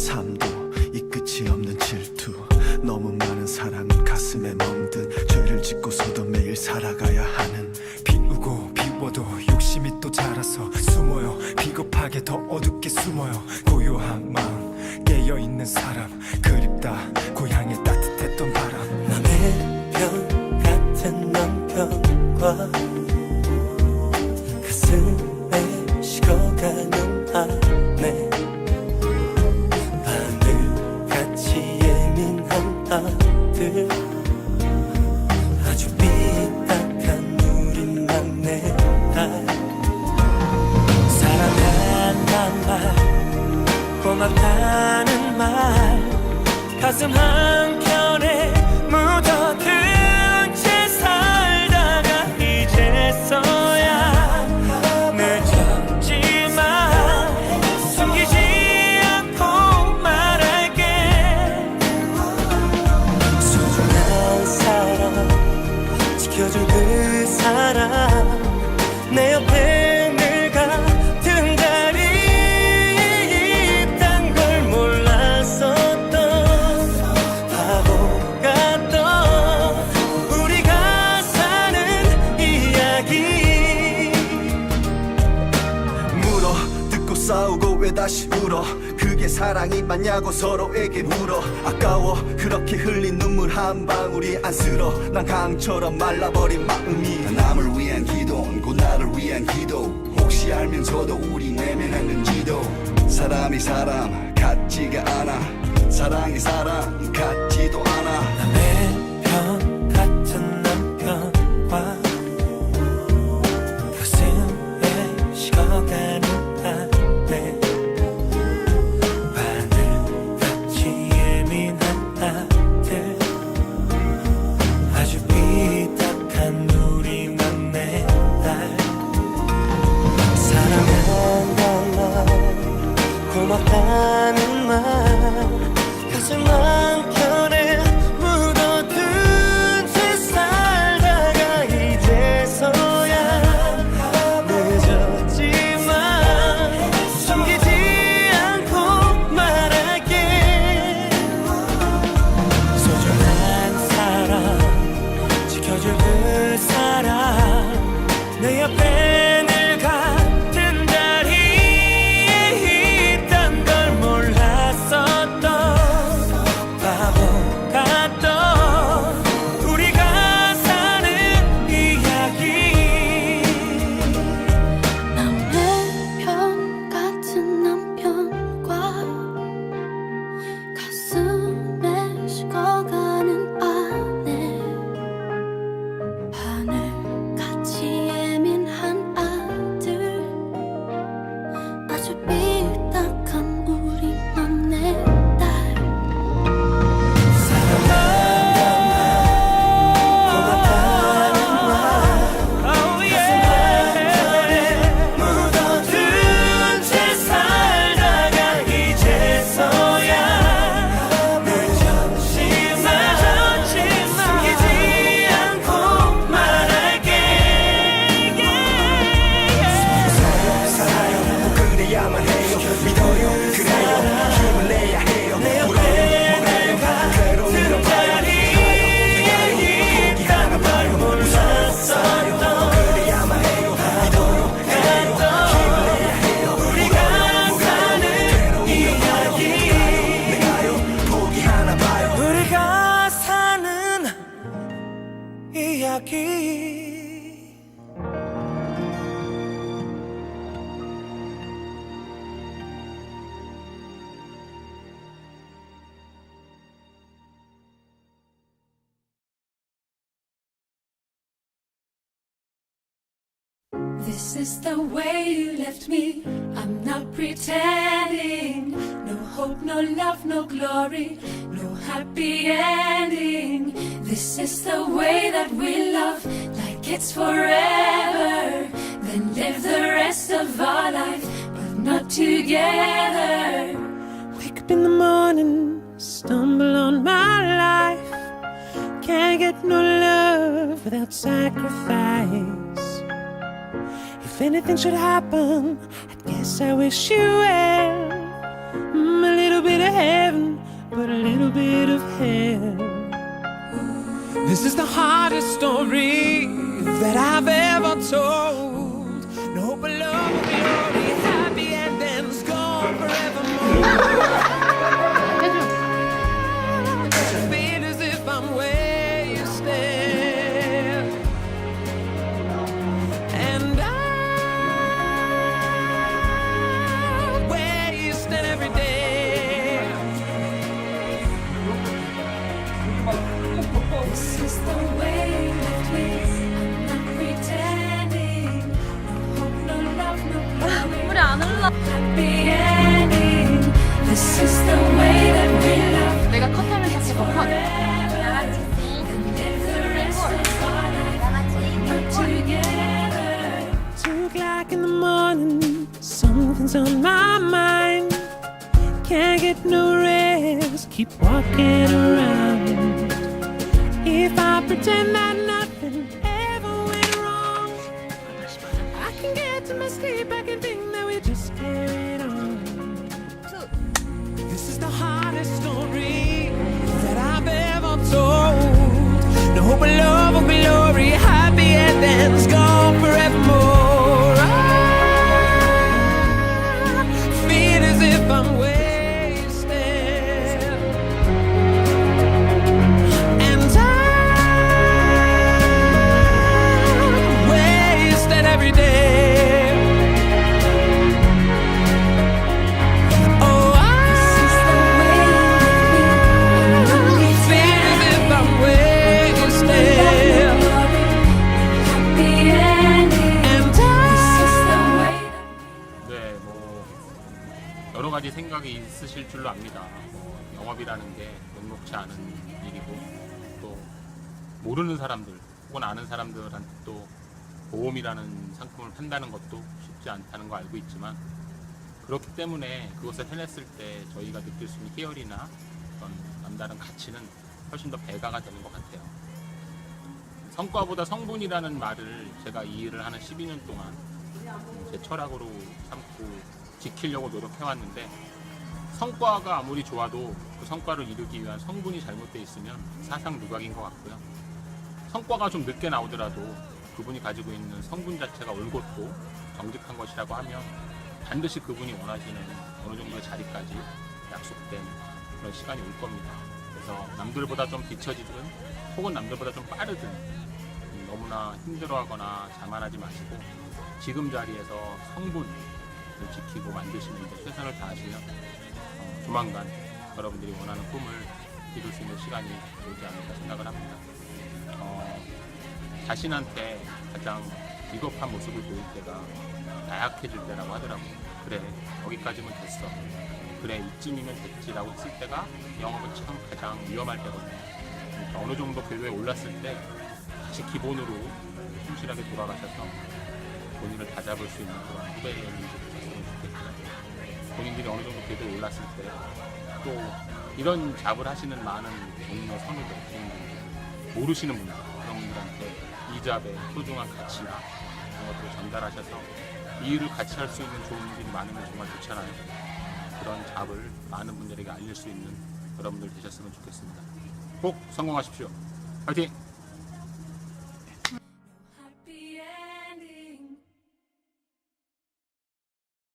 삶도 이 끝이 없는 질투. 너무 많은 사랑은 가슴에 멍든 죄를 짓고서도 매일 살아가야 하는 비우고 비워도 욕심이 또 자라서 숨어요. 비겁하게 더 어둡게 숨어요. 고요한 마음 깨어있는 사람 그립 한켠에 묻어둔 채 살다가 이제서야 늦었지만 숨기지 않고 말할게. 소중한 사람 지켜줄 그 사람 내 옆에 싸우고 왜 다시 울어? 그게 사랑이 맞냐고 서로에게 물어. 아까워 그렇게 흘린 눈물 한 방울이 안쓰러 난 강처럼 말라버린 마음이. 남을 위한 기도는 곧 나를 위한 기도. 혹시 알면서도 우리 내면했는지도. 사람이 사람 같지가 않아. 사랑이 사람 같지도 않아 이 This is the way you left me. I'm not pretending. No hope, no love, no glory, no happy ending. This is the way that we love, like it's forever. Then live the rest of our life, but not together. Wake up in the morning, stumble on my life. Can't get no love without sacrifice. If anything should happen, I guess I wish you well. Mm, a little bit of heaven, but a little bit of hell. This is the hardest story that I've ever told. If I pretend that 여러 가지 생각이 있으실 줄로 압니다. 뭐 영업이라는 게 녹록치 않은 일이고 또 모르는 사람들 혹은 아는 사람들한테 또 보험이라는 상품을 판다는 것도 쉽지 않다는 거 알고 있지만 그렇기 때문에 그것을 해냈을 때 저희가 느낄 수 있는 희열이나 어떤 남다른 가치는 훨씬 더 배가가 되는 것 같아요. 성과보다 성분이라는 말을 제가 이 일을 하는 12년 동안 제 철학으로 삼고 지키려고 노력해왔는데 성과가 아무리 좋아도 그 성과를 이루기 위한 성분이 잘못되어 있으면 사상 누각인 것 같고요. 성과가 좀 늦게 나오더라도 그분이 가지고 있는 성분 자체가 올곧고 정직한 것이라고 하면 반드시 그분이 원하시는 어느 정도의 자리까지 약속된 그런 시간이 올 겁니다. 그래서 남들보다 좀 뒤처지든 혹은 남들보다 좀 빠르든 음, 너무나 힘들어하거나 자만하지 마시고 지금 자리에서 성분 을 지키고 만드시는 데 최선을 다하시면 어, 조만간 여러분들이 원하는 꿈을 이룰 수 있는 시간이 오지 않을까 생각을 합니다. 어, 자신한테 가장 비겁한 모습을 보일 때가 나약해질 때라고 하더라고요. 그래, 여기까지면 됐어. 그래, 이쯤이면 됐지라고 했을 때가 영업은 참 가장 위험할 때거든요. 그러니까 어느 정도 궤도에 올랐을 때 다시 기본으로 충실하게 돌아가셔서 본인을 다 잡을 수 있는 그런 후배의 연인이 되셨으면 좋겠고요. 본인들이 어느 정도 궤도에 올랐을 때 또 이런 잡을 하시는 많은 동료 선후배, 동료, 모르시는 분들 그런 분들한테 이 잡의 소중한 가치나 이런 것들을 전달하셔서 이 일을 같이 할 수 있는 좋은 일들이 많으면 정말 좋잖아요. 그런 잡을 많은 분들에게 알릴 수 있는 여러분들 되셨으면 좋겠습니다. 꼭 성공하십시오. 화이팅!